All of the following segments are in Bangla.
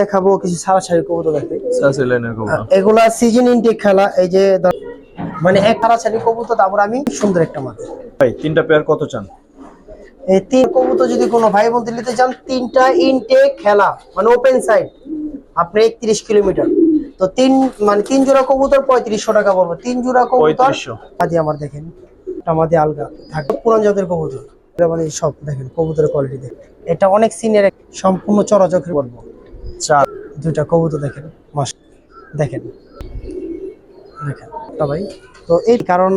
দেখাবো কিছু সারা সারি কবুতর দেখে সাসি লাইনের কবুতর। এগুলা সিজন ইনটেক খেলা এই যে মানে এক সারা সারি কবুতর তারপর আমি সুন্দর একটা মাছ। ভাই তিনটা পেয়ার কত চান? এই তিন কবুতর যদি কোনো ভাই বলতে নিতে চান তিনটা ইনটেক খেলা মানে ওপেন সাইড আপনি একত্রিশ কিলোমিটার। তো তিন মানে তিন জোড়া কবুতর পঁয়ত্রিশশো টাকা পড়বে। তিন জোড়া কবুতর 3500 আদি আমার দেখেন আমাদের আলগা থাকে। পুরান জাতের কবুতর। এটা মানে সব দেখেন কবুতরের কোয়ালিটি দেখেন। এটা অনেক সিনের সম্পূর্ণ চরাচকের বলব চার দুইটা কবুতর দেখেন মাস দেখেন। দেখেন তা ভাই তো এই কারণ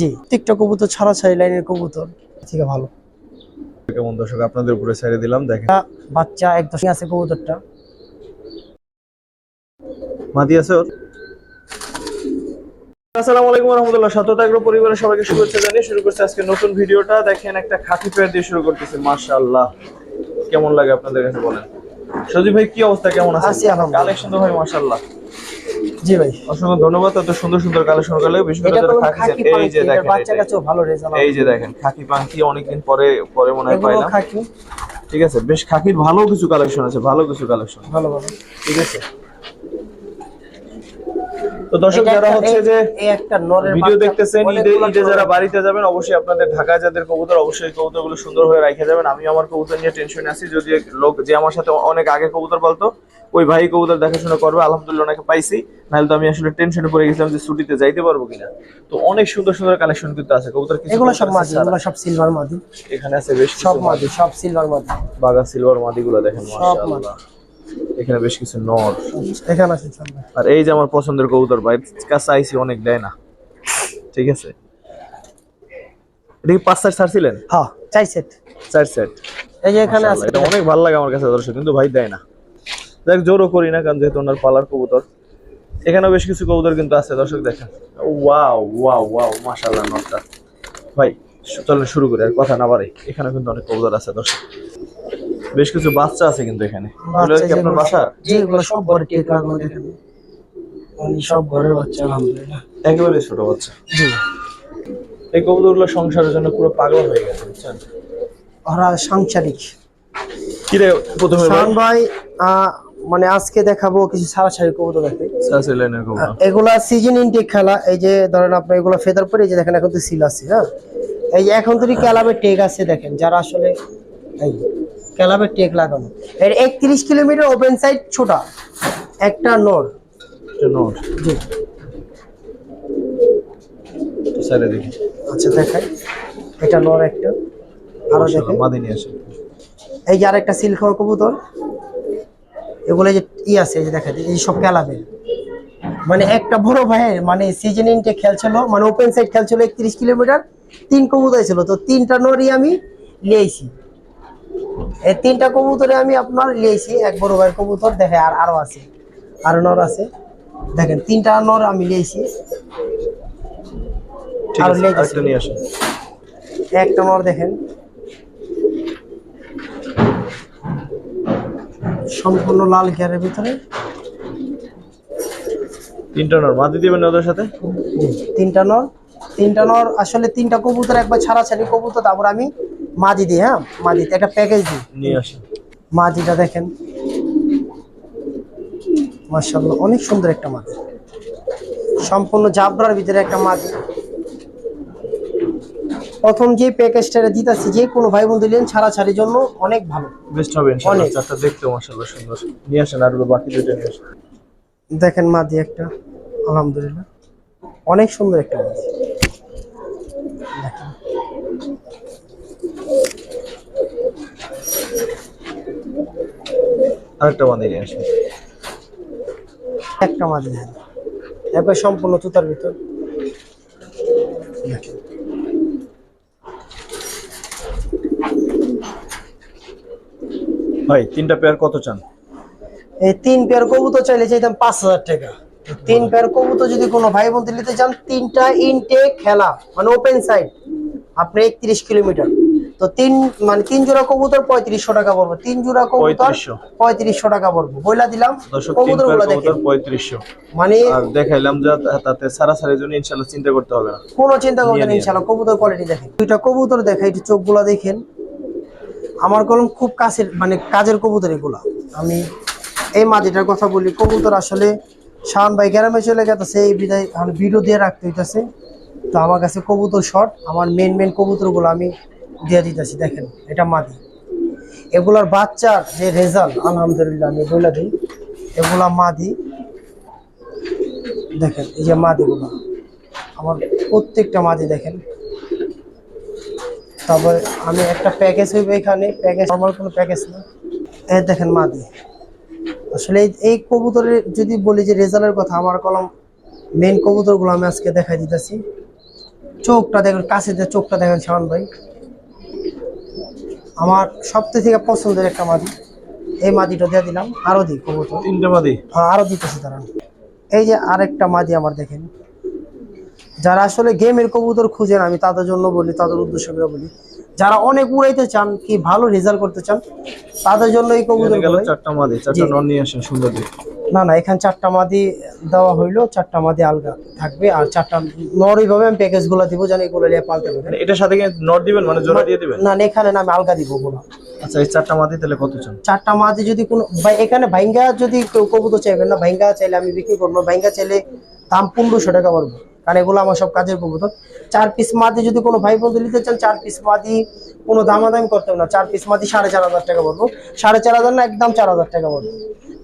জি কবুতর ছাড়া ছাড়ি লাইনের কবুতর ঠিক ভালো। কেমন দর্শক আপনাদের উপরে ছেড়ে দিলাম দেখেন। বাচ্চা একদম আছে কবুতরটা। মাদি আছে ওর? আসসালামু আলাইকুম রহমতুল্লাহ। সতত আগ্রহ পরিবারের সবাইকে শুভেচ্ছা জানিয়ে শুরু করছে আজকে নতুন ভিডিওটা। দেখেন একটা খাকি পেয়ার দিয়ে শুরু করতেছি মাশাআল্লাহ। কেমন লাগে আপনাদের কাছে বলেন? সজীব ভাই কি অবস্থা? কেমন আছে। কালেকশন তো ভাই মাশাআল্লাহ। জি ভাই। অসংখ্য ধন্যবাদ এত সুন্দর সুন্দর কালেকশন করলে। বিশেষ করে খাকি এই যে দেখেন বাচ্চা কাছেও ভালো রেজাল্ট এই যে দেখেন খাকি পাখি অনেকদিন পরে পরে মনে হয় পাইলাম। ঠিক আছে বেশ খাকির ভালো কিছু কালেকশন আছে ভালো কিছু কালেকশন। ভালো ভালো। ঠিক আছে। তো দর্শক যারা হচ্ছে যে ভিডিও দেখতেছেন ঈদে ঈদে যারা বাড়িতে যাবেন অবশ্যই আপনাদের ঢাকায় যাদের কবুতর অবশ্যই কবুতরগুলো সুন্দর হয়ে রেখে যাবেন। আমি আমার কবুতর নিয়ে টেনশনে আছি যদি লোক যে আমার সাথে অনেক আগে কবুতর বলতো ওই ভাই কবুতর দেখাশোনা করবে আলহামদুলিল্লাহ ওনাকে পাইছি। নাহলে তো আমি আসলে টেনশনে পড়ে গেছিলাম যে ছুটিতে যাইতে পারব কিনা। তো অনেক সুন্দর সুন্দর কালেকশন কিন্তু আছে কবুতর কিছু এগুলো সব মাদি এগুলো সব সিলভার মাদি। এখানে আছে বেশ সব মাদি সব সিলভার মাদি। বাগা সিলভার মাদিগুলো দেখেন মাশাআল্লাহ। এখানে বেশ কিছু নর। এখানে আছে আর এই যে আমার পছন্দের কবুতর ভাই কাছে আইসি অনেক দেয় না। ঠিক আছে? এটা কি পাঁচ সাইড ছাড়ছিলেন? হ্যাঁ চাই সেট চার সেট এই যে এখানে আছে এটা অনেক ভালো লাগে আমার কাছে দর্শক কিন্তু ভাই দেয় না। দেখ জোরও করি না কারণ যেহেতু ওনার পালার কবুতর। এখানেও বেশ কিছু কবুতর কিন্তু আছে দর্শক দেখেন। ওয়াও ওয়াও ওয়াও মাশাআল্লাহ নটটা ভাই চলেন শুরু করি আর কথা না বাড়ে এখানে কিন্তু অনেক কবুতর আছে দর্শক। বেশ কিছু বাচ্চা আছে কিন্তু এখানে। আপনার বাসা? এগুলো সব ঘরে টেক লাগানো দেখেন মানে সব ঘরের বাচ্চা আলহামদুলিল্লাহ। একেবারে ছোট বাচ্চা। জি। এই কবুতরগুলো সংসারের জন্য পুরো পাগল হয়ে গেছে বুঝছেন? ওরা সাংসারিক। কি রে প্রথমে শান ভাই মানে আজকে দেখাবো কিছু সারা সারি কবুতর। দেখে এগুলা সিজন ইনটেক খেলা এই যে ধরেন আপনার এগুলো ফেদার পরে এই যে দেখেন এখন তো সিল আছে হ্যাঁ? এই যে এখন তো ক্যালাবের টেক আছে দেখেন যারা আসলে এই ক্যালাবের টেক লাগানো। এর একত্রিশ কিলোমিটার ওপেন সাইড ছোটা। একটা নোর। এটা নোট জি। আচ্ছা দেখাই। এটা নোর একটা। আরও দেখেন এই যে আরেকটা সিল খাওয়া কবুতর। এগুলো যে ই আছে এই যে দেখা এই সব ক্যালাবের মানে একটা বড় ভাইয়ের মানে সিজন ইনটে খেলছিল মানে ওপেন সাইড খেলছিল একত্রিশ কিলোমিটার তিন কবুতর ছিল। তো তিনটা নরই আমি লিয়েছি এই তিনটা কবুতরে আমি আপনার লিয়েছি এক বড় ভাইয়ের কবুতর দেখে আর আরও আছে আরও নর আছে। দেখেন তিনটা নর আমি লিয়েছি। আরও একটা নর দেখেন। সম্পূর্ণ লাল গিয়ারের ভিতরে। তিনটা নর মাদি দিবেন ওদের সাথে? তিনটা নর। তিনটা নর আসলে তিনটা কবুতর একবার ছাড়া ছাড়ি কবুতর তারপর আমি মাদি দিই হ্যাঁ? মাদি একটা প্যাকেজ দিই। নিয়ে মাদিটা দেখেন। মার্শাল্লাহ অনেক সুন্দর একটা মাদি সম্পূর্ণ জাবরার ভিতরে একটা মাদি প্রথম যে প্যাকেজটা দিতেছি যে কোনো ভাই বন্ধু ছাড়া ছাড়ির জন্য অনেক ভালো। বেস্ট হবে ইনশাআল্লাহ। চারটা দেখতে মাশাআল্লাহ সুন্দর। নিয়ে আসেন আর বাকি দুটো নিয়ে আসেন। দেখেন মাদি একটা আলহামদুলিল্লাহ। অনেক সুন্দর একটা মাদি আরেকটা মাদি নিয়ে আসেন। একটা মাদি দেখেন একবার সম্পূর্ণ তুতার ভিতর। ভাই তিনটা পেয়ার কত চান? এই তিন পেয়ার কবুতর চাইলে চাইতাম পাঁচ হাজার টাকা। তিন পেয়ার কবুতর যদি কোনো ভাই বন্ধু নিতে চান তিনটা ইনটেক খেলা মানে ওপেন সাইড আপনি একত্রিশ কিলোমিটার। তো তিন মানে তিন জোড়া কবুতর পঁয়ত্রিশশো টাকা পড়ব। তিন জোড়া কবুতর পঁয়ত্রিশশো। টাকা পড়ব। বইলা দিলাম কবুতরগুলো দেখেন। পঁয়ত্রিশশো। মানে দেখাইলাম যা তাতে সারা সারের জন্য ইনশাআল্লাহ চিন্তা করতে হবে না। কোনো চিন্তা করবেন নিয়ে নিয়ে। ইনশাল্লাহ কবুতর কোয়ালিটি দেখেন। দুইটা কবুতর দেখা একটু চোখগুলা দেখেন। আমার কলম খুব কাছের মানে কাজের কবুতর এগুলা। আমি এই মাদিটার কথা বলি কবুতর আসলে শাহান ভাই গ্রামে চলে গেছে এই বিদায় আমি ভিডিও দিয়ে রাখতে হইতেছে। তো আমার কাছে কবুতর শর্ট আমার মেন মেন কবুতরগুলো আমি দিয়ে দিতেছি, দেখেন, এটা মাদি। এগুলার বাচ্চার যে রেজাল্ট, আলহামদুলিল্লাহ, আমি বলে দিই, এগুলা মাদি। দেখেন, এই যে মাদিগুলো, আমার প্রত্যেকটা মাদি দেখেন। তারপরে আমি একটা প্যাকেজ হইবে এখানে, প্যাকেজ নর্মাল কোনো প্যাকেজ না। এই দেখেন মাদি। আসলে এই- কবুতরের, যদি বলি যে রেজাল্টের কথা, আমার কলম মেন কবুতরগুলো আমি আজকে দেখাই দিতেছি। চোখটা দেখেন কাছে দিয়ে চোখটা দেখেন, শাওন ভাই। আমার সবথেকে থেকে পছন্দের একটা মাদি। এই মাদিটা দিয়ে দিলাম আরও দিই কবুতর। তিনটে মাদি? হ্যাঁ, আরও দিতেছি তারা এই যে আরেকটা মাদি আমার দেখেন। যারা আসলে গেমের কবুতর খুঁজেন আমি তাদের জন্য বলি তাদের উদ্দেশ্য করে বলি। যারা অনেক উড়াইতে চান কি ভালো রেজাল্ট করতে চান তাদের জন্য এই কবুতর চারটা মাদি চারটা। নর নিয়ে আসেন সুন্দর না না এখানে চারটা মাদি দেওয়া হইল চারটা মাদি আলগা থাকবে আর চারটা নর এইভাবে আমি প্যাকেজগুলো দিব জানি এগুলো নিয়ে পালতে পারবেন মানে এটার সাথে কি নর দিবেন মানে জোড়া দিয়ে দিবেন? না না, এখানে না আমি আলগা দিব ওগুলো। আচ্ছা এই চারটা মাদি তাহলে কত চান? চারটা মাঝে যদি কোনো এখানে ভাইঙ্গা যদি কবুতর চাইবেন না ভাইঙ্গা চাইলে আমি বিক্রি করব ভাইঙ্গা চাইলে দাম পনেরোশো টাকা পড়ব। কারণ এগুলো আমার সব কাজের কবুতর। চার পিস মাদি যদি কোনো ভাই বন্ধু নিতে চান চার পিস মাদি কোনো দামাদামি করতে হবে না। চার পিস মাদি সাড়ে চার হাজার টাকা পড়ব। সাড়ে চার হাজার না একদম চার হাজার টাকা পড়ব।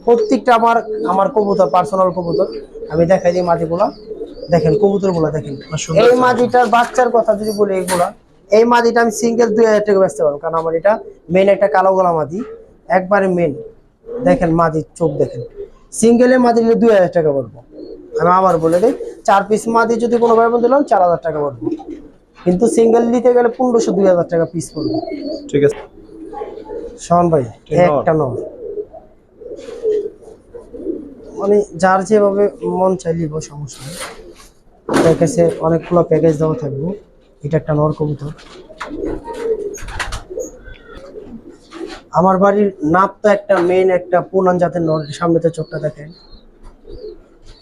প্রত্যেকটা আমার আমার কবুতর পার্সোনাল কবুতর। আমি দেখাই দিই মাদিগুলা। দেখেন কবুতরগুলো দেখেন। এই। মাদিটার বাচ্চার কথা যদি বলি এগুলা এই মাদিটা আমি সিঙ্গেল দুই হাজার টাকা বেচতে পারব। কারণ আমার এটা মেন একটা কালো গোলা মাদি। একবারে মেন দেখেন মাদির চোখ দেখেন। সিঙ্গেলে মাদি নিলে দুই হাজার টাকা পড়ব। আমি আবার বলে দিই চার পিস মাদি যদি কোনো ভাই দিলাম চার হাজার টাকা পড়ব। কিন্তু সিঙ্গেল নিতে গেলে পনেরোশো দুই হাজার টাকা পিস পড়বে। ঠিক আছে। শোন ভাই একটা নর মানে যার যেভাবে মন চাই লিব সমস্যা নেই। তার কাছে অনেকগুলো প্যাকেজ দেওয়া থাকব। এটা একটা নর কবুতর। আমার বাড়ির নাপ তো একটা মেন একটা পুনান জাতের নর সামনেতে চোখটা দেখেন।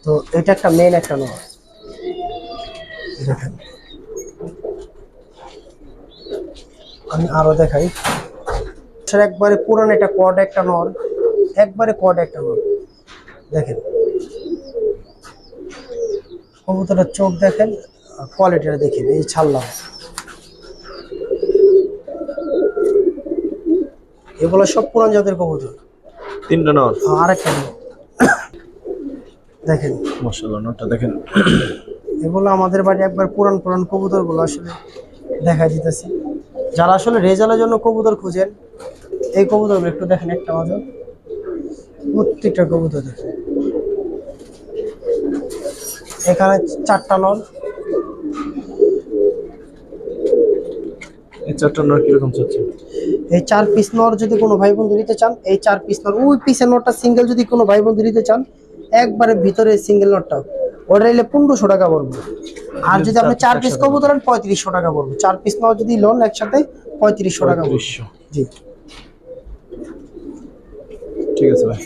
তো এটা একটা মেন একটা নর দেখেন। আমি আরও দেখাই। একবারে পুরান একটা কড একটা নর একবারে কড একটা নর দেখেন। কবুতরের চোখ দেখেন কোয়ালিটিটা দেখেন এই ছাড়লাম এগুলো সব পুরান জাতের কবুতর। তিনটা নর আর একটা নর। দেখেন। মাশাআল্লাহ নরটা দেখেন। এগুলো আমাদের বাড়ি একবার পুরান পুরান কবুতরগুলো আসলে দেখা দিতেছি। যারা আসলে রেজাল্টের জন্য কবুতর খুঁজেন এই কবুতরগুলো একটু দেখেন একটা মাঝে প্রত্যেকটা কবুতর দেখেন। এখানে চারটা নল। এই চারটা নর কীরকম চাচ্ছে? এই চার পিস নর যদি কোনো ভাই বন্ধু নিতে চান এই চার পিস নর ওই পিসের নটটা সিঙ্গেল যদি কোনো ভাই বন্ধু নিতে চান একবারে ভিতরে সিঙ্গেল নটটা ওটা নিলে পনেরোশো টাকা পড়বে। আর যদি আপনি চার পিস কবুতর নেন পঁয়ত্রিশশো টাকা পড়বে। চার পিস নর যদি লোন একসাথে পঁয়ত্রিশশো টাকা পড়বে। জি। ঠিক আছে ভাই।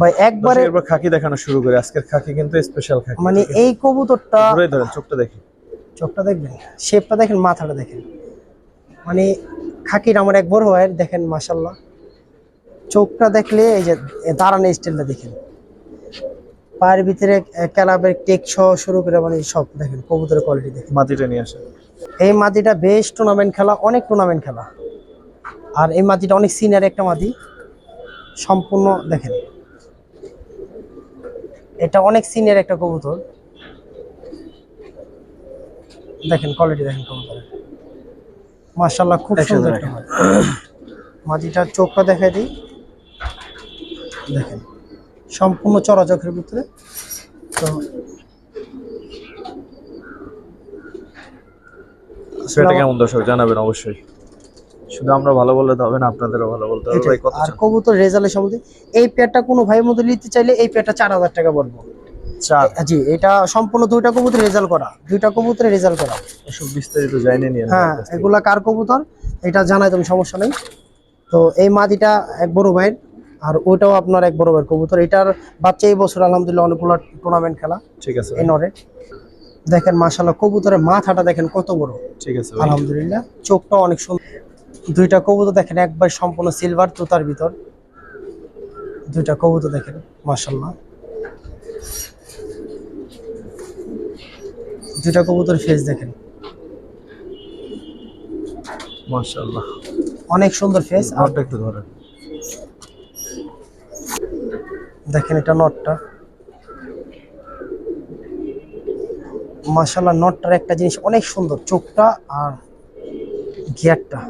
ভাই একবারে এবার খাকি দেখানো শুরু করে। আজকের খাকি কিন্তু স্পেশাল খাকি। মানে এই কবুতরটা ঘুরে ধরেন চোখটা দেখি। চোখটা দেখবেন? শেপটা দেখেন মাথাটা দেখেন। মানে খাকির আমার এক বড় হয় দেখেন মাসাল্লাহ চোখটা দেখলে এই যে দাঁড়ানো স্টাইলটা দেখেন। পায়ের ভিতরে ক্যালাবের টেক সহ শুরু করে মানে সব দেখেন কবুতরের কোয়ালিটি দেখেন। মাটিটা নিয়ে আসেন। এই মাটিটা বেশ টুর্নামেন্ট খেলা অনেক টুর্নামেন্ট খেলা। আর এই মাটিটা অনেক সিনিয়র একটা মাটি সম্পূর্ণ দেখেন। এটা অনেক সিনিয়র একটা কবুতর। দেখেন কোয়ালিটি দেখেন কবুতরের। মার্শাল্লাহ খুব সুন্দর। একটা মাটি। মাটিটার চোখটা দেখাই দিই। দেখেন সম্পূর্ণ চরাচকের ভিতরে। তো সেটা কেমন দর্শক জানাবেন অবশ্যই। শুধু আমরা ভালো বললে তো হবে না আপনাদেরও ভালো বলতে হবে। আর কবুতর রেজাল্টের সম্বন্ধে এই পেয়ারটা কোনো ভাই মধ্যে নিতে চাইলে এই পেয়ারটা চার হাজার টাকা পড়ব। চার জি এটা সম্পূর্ণ দুইটা কবুতর রেজাল্ট করা দুইটা কবুতরে রেজাল্ট করা। এসব বিস্তারিত জানি নিয়ে হ্যাঁ এগুলা কার কবুতর? এটা জানাই তুমি সমস্যা নেই। তো এই মাদিটা এক বড় ভাইয়ের আর ওইটাও আপনার এক বড় কবুতর। এটার বাচ্চা এই বছর আলহামদুলিল্লাহ অনেকগুলো টুর্নামেন্ট খেলা। ঠিক আছে ভাই, দেখেন মাশাল্লাহ কবুতরের মাথাটা দেখেন কত বড়। ঠিক আছে আলহামদুলিল্লাহ চোখটাও অনেক সুন্দর। দুইটা কবুতর দেখেন একবার সম্পূর্ণ সিলভার তুতার ভিতর। দুইটা কবুতর দেখেন মাশাল্লাহ দুইটা কবুতর ফেস দেখেন। মাশাআল্লাহ। অনেক সুন্দর ফেস আর একটু ধরেন। দেখেন এটা নটটা। মাশাল্লাহ নটটার একটা জিনিস অনেক সুন্দর চোখটা আর গিয়ারটা।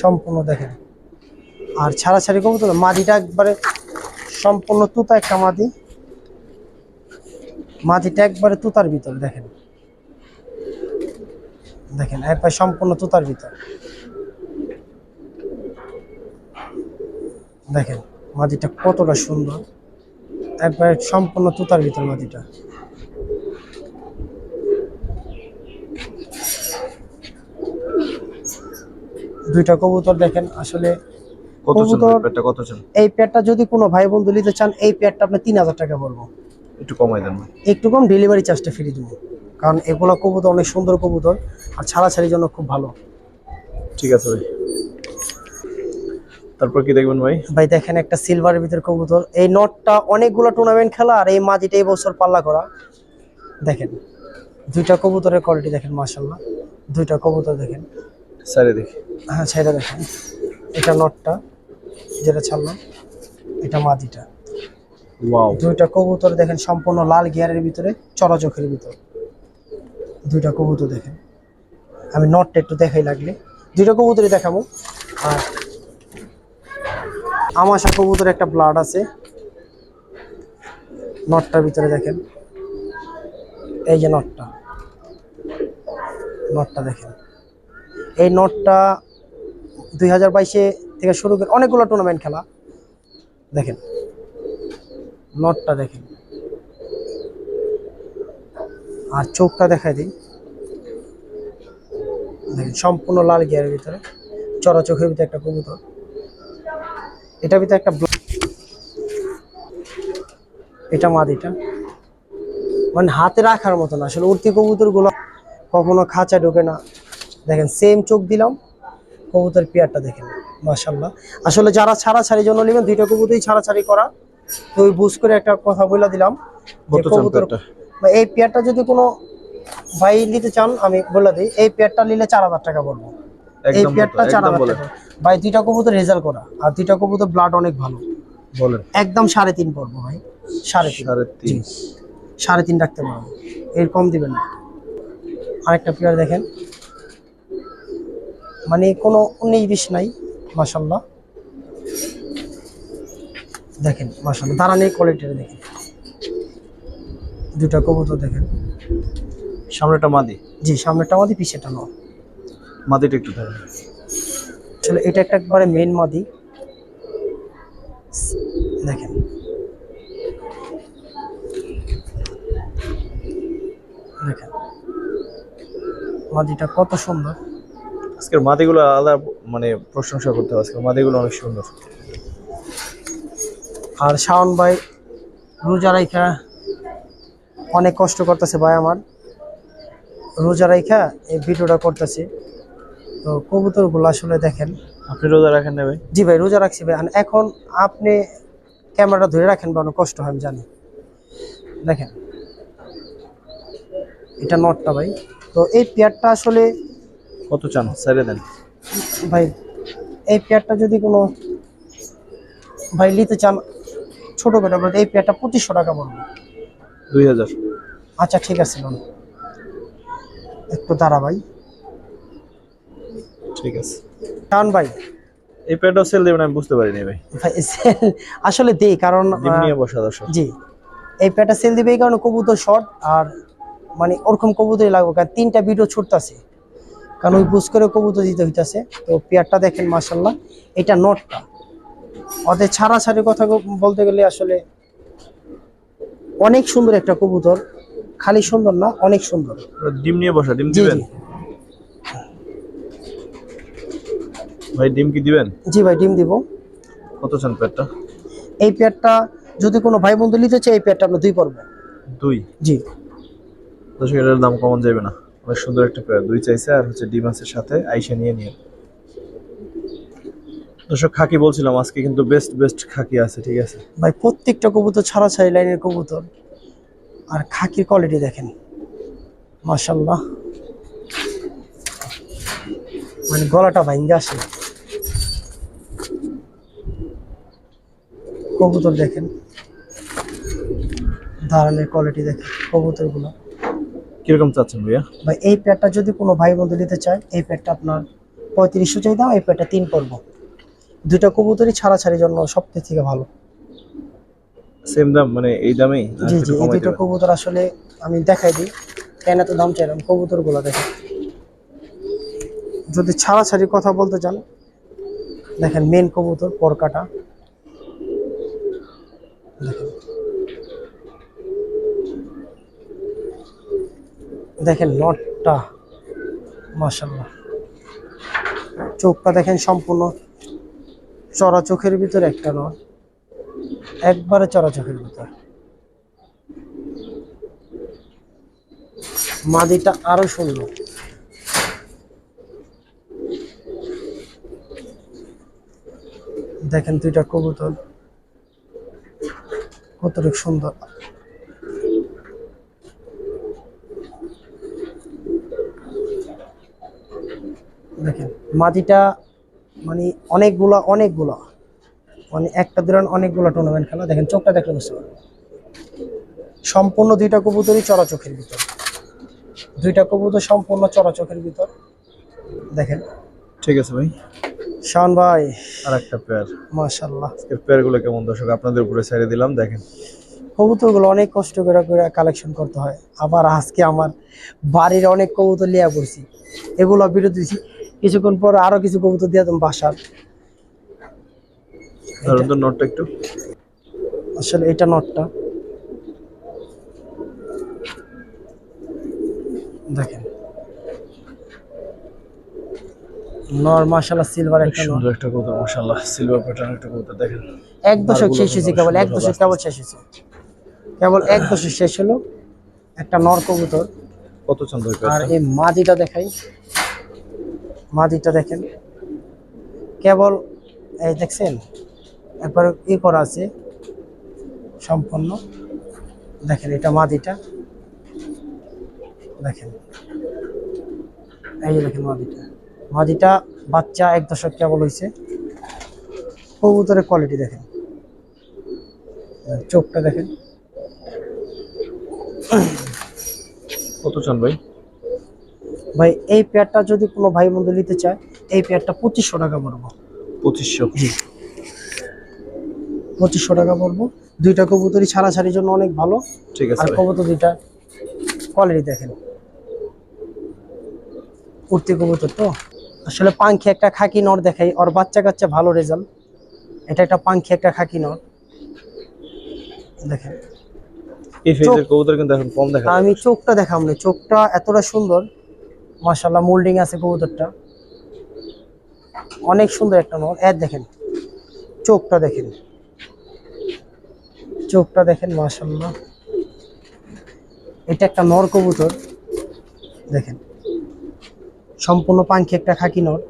সম্পূর্ণ দেখেন। আর ছাড়া ছাড়ি কবুতর না, মাদিটা একবারে সম্পূর্ণ তুতা একটা মাদি। মাদিটা একবারে তুতার ভিতর দেখেন। দেখেন একবার সম্পূর্ণ তুতার ভিতর। দেখেন মাটিটা কতটা সুন্দর। একবার সম্পূর্ণ তুতার ভিতর মাটিটা। দুইটা কবুতর দেখেন আসলে এই পেয়ারটা যদি কোনো ভাই বন্ধু নিতে চান এই পেয়ারটা আপনি তিন হাজার টাকা পড়ব। একটু কমাই দেন একটু কম ডেলিভারি চার্জটা ফ্রি দেবো। কারণ এগুলো কবুতর অনেক সুন্দর কবুতর আর ছাড়াছাড়ির জন্য খুব ভালো। ঠিক আছে ভাই। তারপর কি দেখবেন ভাই? ভাই দেখেন একটা সিলভারের ভিতর কবুতর। এই নটটা অনেকগুলো টুর্নামেন্ট খেলা আর এই মাঝিটা এই বছর পাল্লা করা। দেখেন দুইটা কবুতরের কোয়ালিটি দেখেন মাশাল্লাহ দুইটা কবুতর দেখেন। স্যারে দেখি। হ্যাঁ সেটা দেখেন। এটা নটটা যেটা ছাড়লাম এটা মাদিটা ওয়াও দুইটা কবুতর দেখেন সম্পূর্ণ লাল গিয়ারের ভিতরে চড়া চোখের ভিতর। দুইটা কবুতর দেখেন। আমি নটটা একটু দেখাই লাগলে। দুইটা কবুতরই দেখাবো আর আমাশা কবুতর একটা ব্লাড আছে। নটটার ভিতরে দেখেন। এই যে নটটা। নটটা দেখেন। এই নটটা দুই হাজার বাইশে থেকে শুরু করে অনেকগুলো টুর্নামেন্ট খেলা। দেখেন। নটটা দেখেন। আর চোখটা দেখাই দিই। দেখেন, সম্পূর্ণ লাল গিয়ারের ভিতরে। চড়া চোখের ভিতরে একটা কবুতর। এটার ভিতরে একটা এটা মাদিটা মানে হাতে রাখার মতো না। আসলে উর্তি কবুতরগুলো কখনো খাঁচা ঢোকে না। দেখেন সেম চোখ দিলাম কবুতর পেয়ারটা দেখেন মাশাল্লাহ আসলে যারা ছাড়া ছাড়ির জন্য নেবেন দুইটা কবুতরই ছাড়াছাড়ি করা। তো ওই বুঝ করে একটা কথা বলে দিলাম কবুতর এই পেয়ারটা যদি কোনো ভাই নিতে চান আমি বলে দিই এই পেয়ারটা নিলে চার হাজার টাকা পড়ব। এই পেয়ারটা? চার হাজার ভাই দুইটা কবুতর রেজাল্ট করা। আর দুইটা কবুতর ব্লাড অনেক ভালো। বলেন। একদম সাড়ে তিন পড়ব ভাই। সাড়ে তিন। সাড়ে তিন। সাড়ে তিন রাখতে পারব। এর কম দিবেন না। আরেকটা প্লেয়ার দেখেন। মানে কোনো উনিশ বিশ নাই মাসাল্লাহ দেখেন মাসাল্লাহ দাঁড়ানোর কোয়ালিটিটা দেখেন। দুটা কবুতর দেখেন। সামনেটা মাদি। জি সামনেটা আমাদের পিছেটা নয়। মাদিটা একটু আসলে এটা একটা একবারে মেন মাদি। দেখেন। দেখেন। মাদিটা কত সুন্দর। আজকের মাদিগুলো আলাদা মানে প্রশংসা করতে হবে। আজকের মাদিগুলো অনেক সুন্দর। আর শাওন ভাই রোজা রাইখা অনেক কষ্ট করতেছে ভাই আমার। রোজা রাইখা এই ভিডিওটা করতেছে। তো কবুতরগুলো আসলে দেখেন। আপনি রোজা রাখেন না ভাই? জি ভাই রোজা রাখছি ভাই। এখন আপনি ক্যামেরাটা ধরে রাখেন বা অনেক কষ্ট হয় আমি জানি। দেখেন। এটা নটটা ভাই। তো এই পেয়ারটা আসলে কত চান? স্যারে দেন। ভাই এই পেয়ারটা যদি কোনো ভাই নিতে চান ছোট করে বলতে এই পেয়ারটা পঁচিশশো টাকা পড়বে। দুই হাজার। আচ্ছা ঠিক আছে একটু দাঁড়া ভাই। ঠিক আছে। কারণ ভাই। এই প্যাডও সেল দেবেন আমি বুঝতে পারিনি ভাই। ভাই আসলে দেই কারণ নিয়ে বসা দর্শক। জি। এই সেল দিবে এই কারণে কবুতর শর্ট আর মানে ওরকম কবুতরই লাগবে কারণ তিনটা ভিডিও ছুটতেছে। কারণ ওই বুঝ করে কবুতর দিতে হইতাছে। তো পেয়ারটা দেখেন মাসাল্লাহ এটা নটটা ওদের ছাড়া ছাড়ি কথা বলতে গেলে আসলে অনেক সুন্দর একটা কবুতর খালি সুন্দর না অনেক সুন্দর। ডিম নিয়ে বসা ডিম দিবেন? ভাই ডিম কি দিবেন? জি ভাই ডিম দিব। কত চান প্যাডটা এই পেয়ারটা যদি কোনো ভাই বন্ধু নিতে চায় এই পেয়ারটা আমরা দুই পর্ব। দুই? জি। দর্শক এটার দাম কমন যাবে না। অনেক সুন্দর একটা পেয়ার দুই চাইছে আর হচ্ছে ডিম আছে সাথে আইসা নিয়ে নিয়ে। দর্শক খাকি বলছিলাম আজকে কিন্তু বেস্ট বেস্ট খাকি আছে ঠিক আছে? ভাই প্রত্যেকটা কবুতর ছাড়া ছাড়ি লাইনের কবুতর। আর খাকির কোয়ালিটি দেখেন। মাশাল্লাহ মানে গলাটা ভাঙ্গে আসে। কবুতর দেখেন। দাঁড়ানোর কোয়ালিটি দেখেন কবুতরগুলো। কীরকম চাচ্ছেন ভাইয়া? ভাই এই প্যাডটা যদি কোনো ভাই বন্ধু নিতে চায় এই প্যাডটা আপনার পঁয়ত্রিশশো চাই দাম এই প্যাডটা তিন করব। দুইটা কবুতরই ছাড়া ছাড়ির জন্য সব থেকে ভালো। সেম দাম মানে এই দামেই? জি জি এই দুটো কবুতর আসলে আমি দেখাই দিই কেন এত দাম চাইলাম কবুতরগুলো দেখেন। যদি ছাড়াছাড়ি কথা বলতে চান দেখেন মেন কবুতর পরকাটা। দেখেন। দেখেন নটটা মাশাল্লাহ চোখটা দেখেন সম্পূর্ণ চড়া চোখের ভিতরে একটা নট একবারে চড়া চোখের ভিতর। মাদিটা আরও সুন্দর। দেখেন দুইটা কবুতর। কতটুকু সুন্দর। দেখেন মাদিটা মানে অনেকগুলা অনেকগুলা। মানে একটা দিন অনেকগুলো টুর্নামেন্ট খেলা। দেখেন, চোখটা দেখলে বুঝতে পারবেন। সম্পূর্ণ দুইটা কবুতরই চড়া চোখের ভিতর। দুইটা কবুতর সম্পূর্ণ চড়া চোখের ভিতর। দেখেন। ঠিক আছে ভাই। শাওন ভাই আর একটা পেয়ার মাশাল্লাহ আজকের পেয়ারগুলো কেমন দর্শক? আপনাদের উপরে ছেড়ে দিলাম দেখেন। কবুতরগুলো অনেক কষ্ট করে করে কালেকশন করতে হয়। আবার আজকে আমার বাড়ির অনেক কবুতর লিয়া পড়ছি। এগুলো বিরত দিছি। কিছুক্ষণ পর আরও কিছু কবুতর দিয়ে তুমি বাসার। নোটটা একটু। আসলে এটা নটটা দেখেন। নর মাশাল্লাহ সিলভার একটা সুন্দর একটা কবুতর মাশাআল্লাহ সিলভার প্যাটার্ন একটা কবুতর দেখেন। এক দশক শেষ হয়েছে কেবল এক সুন্দর দশক কেবল শেষ হয়েছে। কেবল এক দশক শেষ হলো একটা নর কবুতর। কত ভাই আর এই মাদিটা দেখাই। মাদিটা দেখেন। কেবল এই দেখছেন? একবার ই করা আছে সম্পূর্ণ। দেখেন এটা মাদিটা। দেখেন। এই দেখেন মাদিটা। মাদিটা বাচ্চা এক দশক কেবল হয়েছে কবুতরের কোয়ালিটি দেখেন। চোখটা দেখেন। কত চান ভাই? ভাই এই পেয়ারটা যদি কোনো ভাই বন্ধু নিতে চায় এই পেয়ারটা পঁচিশশো টাকা পড়ব। পঁচিশশো। পঁচিশশো টাকা পড়ব। দুইটা কবুতরই ছাড়াছাড়ির জন্য অনেক ভালো। ঠিক আছে আর। কবুতর দুইটা কোয়ালিটি দেখেন। উঠতি কবুতর তো? আসলে পাঙ্খি একটা খাকি নর দেখাই ওর বাচ্চা কাচ্চা ভালো রেজাল্ট এটা একটা পাঙ্খি একটা খাকি নর। দেখেন। এই ফেজের কবুতর কিন্তু এখন কম দেখা আমি চোখটা দেখাম না। চোখটা এতটা সুন্দর। মাশাল্লাহ মোল্ডিং আছে কবুতরটা। অনেক সুন্দর একটা নর। এর দেখেন চোখটা দেখেন। চোখটা দেখেন মাশাল্লাহ এটা একটা নর কবুতর। দেখেন। সম্পূর্ণ পাঙ্খি একটা খাকি নট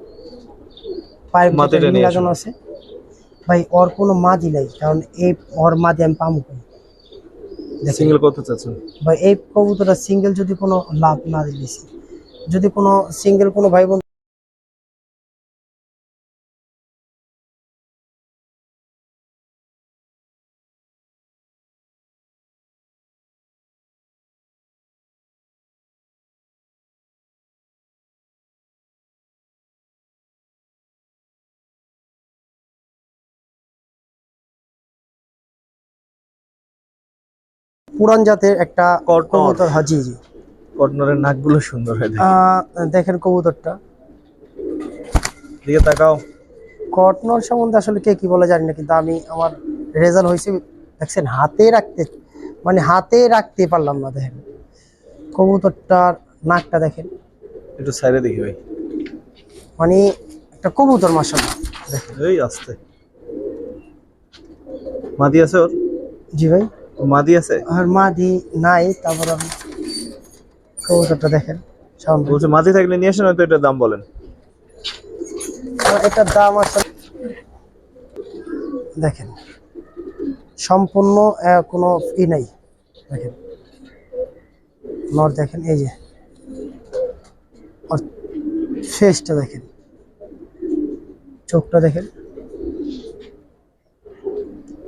পায়ের লাগানো আছে। ভাই ওর কোনো মাদি নাই কারণ এই ওর মাদি আমি পাম। সিঙ্গেল কত চাচ্ছেন? ভাই এই কবুতরটা সিঙ্গেল যদি কোনো লাভ না দিয়েছি যদি কোনো সিঙ্গেল কোনো ভাই পুরান জাতের একটা। কবুতর হাজি জি কর্নারের নাকগুলো সুন্দর হয়ে দেখেন কবুতরটা। দিকে তাকাও। কটনর সম্বন্ধে আসলে কে কি বলে জানি না কিন্তু আমি আমার রেজাল্ট হয়েছে দেখছেন হাতে রাখতে মানে হাতে রাখতে পারলাম না দেখেন। কবুতরটার নাকটা দেখেন। একটু সাইডে দেখি ভাই। মানে একটা কবুতর মাসাল্লাহ দেখেন। এই আসতে। মাদি আছে ওর? জি ভাই। মাদি আছে? আর মাদি নাই তারপর কবুতরটা দেখেন সাউন্ড বলছে মাদি থাকলে নিয়ে আসেন হয়তো এটার দাম বলেন। এটার দাম আসলে দেখেন সম্পূর্ণ কোনো ই নাই দেখেন। নর দেখেন এই যে। ফেসটা দেখেন চোখটা দেখেন।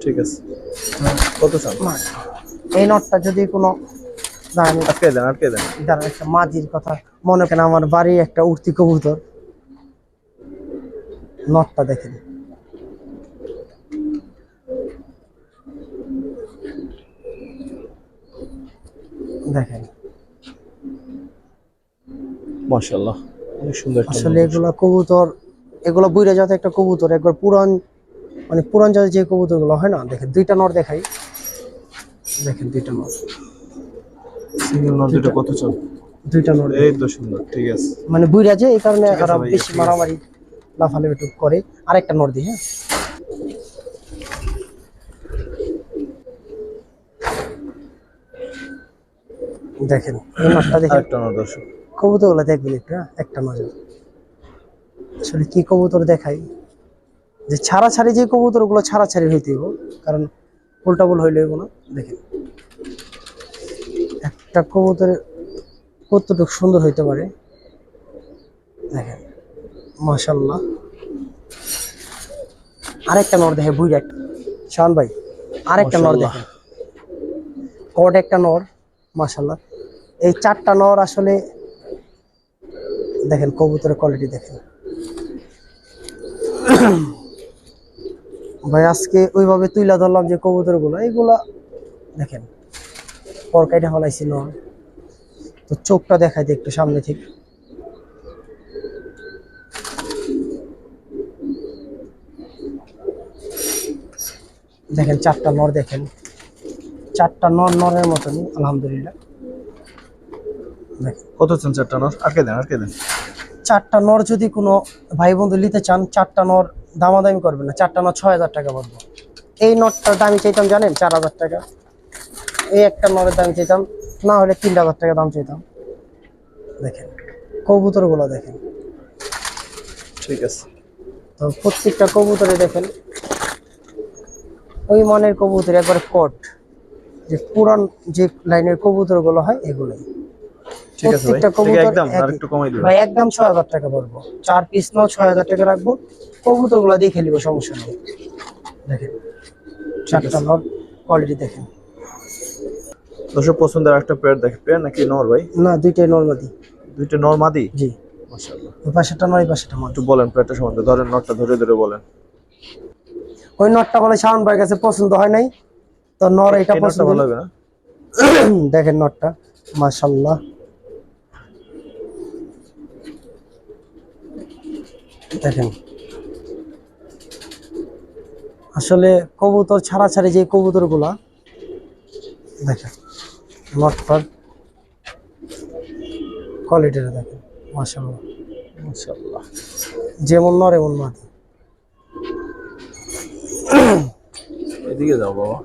ঠিক আছে। কত চান? এই নটটা যদি কোনো দাঁড়ান আটকে দেন আটকে দেন। দাঁড়ান একটা মাঝির কথা। মনে করেন আমার বাড়ি একটা উঠতি কবুতর। নটটা দেখেন। দেখেন। মাশাআল্লাহ অনেক সুন্দর আসলে এগুলা কবুতর এগুলো বুইরা জাতের একটা কবুতর একবার পুরান মানে পুরান জাতের যে কবুতরগুলো হয় না দেখেন দুইটা নর দেখাই। দেখেন দুইটা নর। সিঙ্গেল নর দুটো কত চান দুইটা নর এই তো সুন্দর ঠিক আছে। মানে বুইরা যে এই কারণে ভাই, বেশি। মারামারি লাফালাফি করে। আরেকটা নর দিই হ্যাঁ। দেখেন এই নটটা দেখেন। আরেকটা নর দর্শক। কবুতরগুলো দেখবেন একটু হ্যাঁ? একটা নজর। আসলে কি কবুতর দেখাই? যে ছাড়া ছাড়ি যে কবুতরগুলো ছাড়া ছাড়ি হইতেইব কারণ উল্টা ভুল হইলে হইব না দেখেন। একটা কবুতর কতটুকু সুন্দর হইতে পারে দেখেন মাশাল্লাহ আরেকটা নর দেখে বুইরা শাহান ভাই আরেকটা নর। দেখেন। কট একটা নর মাশাল্লাহ এই চারটা নর আসলে দেখেন কবুতরের কোয়ালিটি দেখেন। ভাই আজকে ওইভাবে তুইলা ধরলাম যে কবুতরগুলো এইগুলা দেখেন পরকাইটা হলাইছি নর তো চোখটা দেখাই দিই একটু সামনে থেকে দেখেন চারটা নর দেখেন। চারটা নর নরের মতনই আলহামদুলিল্লাহ। দেখেন। কত চান চারটা নর? আটকে দেন আটকে দেন? চারটা নর যদি কোনো ভাই বন্ধু নিতে চান চারটা নর দামাদামি করবে না চারটা নর ছয় হাজার টাকা পড়বে এই নটটার দামি চাইতাম জানেন চার হাজার টাকা। এই একটা নরের দাম চাইতাম না হলে তিন হাজার টাকা দাম চাইতাম। দেখেন কবুতরগুলো দেখেন। ঠিক আছে। তো প্রত্যেকটা কবুতরে দেখেন ওই মানের কবুতর একবার কট যে পুরান যে লাইনের কবুতরগুলো হয় এগুলোই। ঠিক আছে ভাই। প্রত্যেকটা ঠিক কবুতর একদম একই। আরেকটু কমাই দিবেন? ভাই একদম ছয় হাজার টাকা পড়ব। চার পিস নাও ছয় হাজার টাকা রাখব। কবুতরগুলো দেখে সমস্যা নেই। দেখেন। চারটা নর কোয়ালিটি দেখেন। দর্শক পছন্দের একটা পেয়ার দেখে নাকি নর ভাই? না দুইটাই নর্মাদি দুইটা নর মাদি? জি। মাশাআল্লাহ। ওই পাশেটা নয় এই পাশেটা মাদি। একটু বলেন পেয়ারটা সম্বন্ধে। ধরেন নটটা ধরে ধরে বলেন। ওই নটটা বলে শাওন ভাইয়ের কাছে পছন্দ হয় নাই। তো নর এটা পছন্দ ভালো হবে না? দেখেন নটটা মাশাল্লাহ দেখেন। আসলে কবুতর ছাড়া ছাড়ি যে কবুতরগুলা দেখেন নটটার কোয়ালিটিটা দেখেন মাশাল্লাহ মাশাআল্লাহ। যেমন নর এমন মাটি। এদিকে যাও বাবা।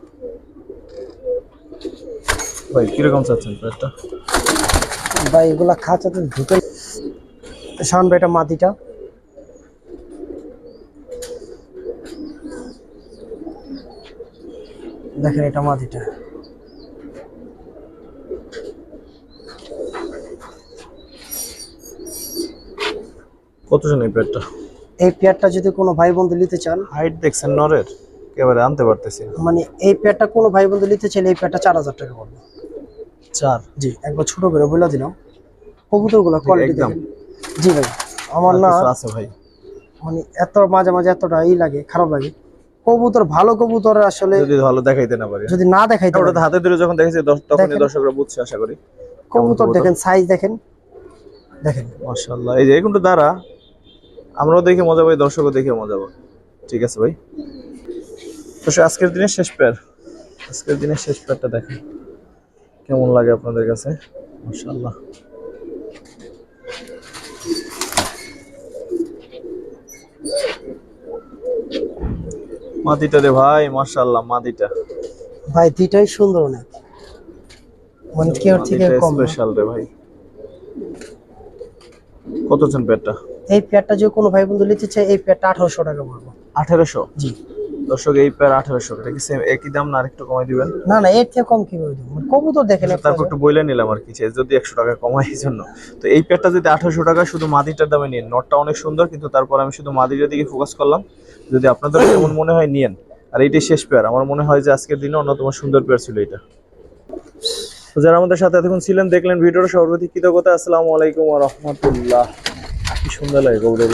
ভাই কীরকম চাচ্ছেন পেয়ারটা বা এগুলা খাঁচাতে ঢুকে শাওন ভাই এটা মাটিটা। দেখেন এটা মাটিটা। কত জন এই পেয়ারটা? এই পেয়ারটা যদি কোনো ভাই বন্ধু নিতে চান হাইট দেখছেন নরের? একেবারে আনতে পারতেছি। মানে এই পেয়ারটা কোনো ভাই বন্ধু নিতে চাইলে এই পেয়ারটা চার হাজার টাকা পড়বে। চার? জি একবার ছোট করে বলে দিলাম। কবুতরগুলা কোয়ালিটি একদম। জি ভাই আমার না আছে ভাই? মানে এত মাঝে মাঝে এতটা ই লাগে খারাপ লাগে। কবুতর ভালো কবুতর আসলে যদি ভালো দেখাইতে না পারি। যদি না দেখাইতে ওটা হাতে ধরে যখন দেখেছি তখন দর্শকরা বুঝছে আশা করি। কবুতর। দেখেন সাইজ দেখেন। দেখেন। মাশাআল্লাহ এই যে এরকমটা দাঁড়া আমরাও দেখে মজা পাই দর্শকও দেখে মজা পাই ঠিক আছে ভাই। তো আজকের দিনের শেষ পেয়ার। আজকের দিনের শেষ পেয়ারটা দেখেন। কেমন লাগে আপনাদের কাছে? মাশাআল্লাহ। মাদিটা রে ভাই মাশাআল্লাহ মাদিটা ভাই দুইটাই সুন্দর অনেক মানে কি ওর থেকে কম স্পেশাল রে ভাই। কত চান পেয়ারটা এই পেয়ারটা যে কোনো ভাই বন্ধু নিতে চায় এই পেয়ারটা আঠারোশো টাকা পড়ব। আঠেরোশো? জি। দর্শক এই পেয়ার আঠারোশো। এটা কি সেম একই দাম না আরেকটু কমাই দিবেন? না না এর থেকে কম কীভাবে দেবো? মানে কবুতর দেখেন একটা তারপর একটু বইলে নিলাম আর কি যে যদি একশো টাকা কমাই এই জন্য। তো এই পেয়ারটা যদি আঠারোশো টাকা শুধু মাদিটার দামে নিন। নটটা অনেক সুন্দর কিন্তু তারপর আমি শুধু মাদিটার দিকে ফোকাস করলাম। যদি আপনাদের যেমন মনে হয়, নিয়েন। আর এইটাই শেষ পেয়ার আমার মনে হয় যে আজকের দিনে অন্যতম সুন্দর পেয়ার ছিল এটা। তো যারা আমাদের সাথে এতক্ষণ ছিলেন, দেখলেন ভিডিওটা সর্বাধিক কৃতজ্ঞতা। আসসালামু আলাইকুম রহমতুল্লাহ। কি সুন্দর লাগে গৌড়ের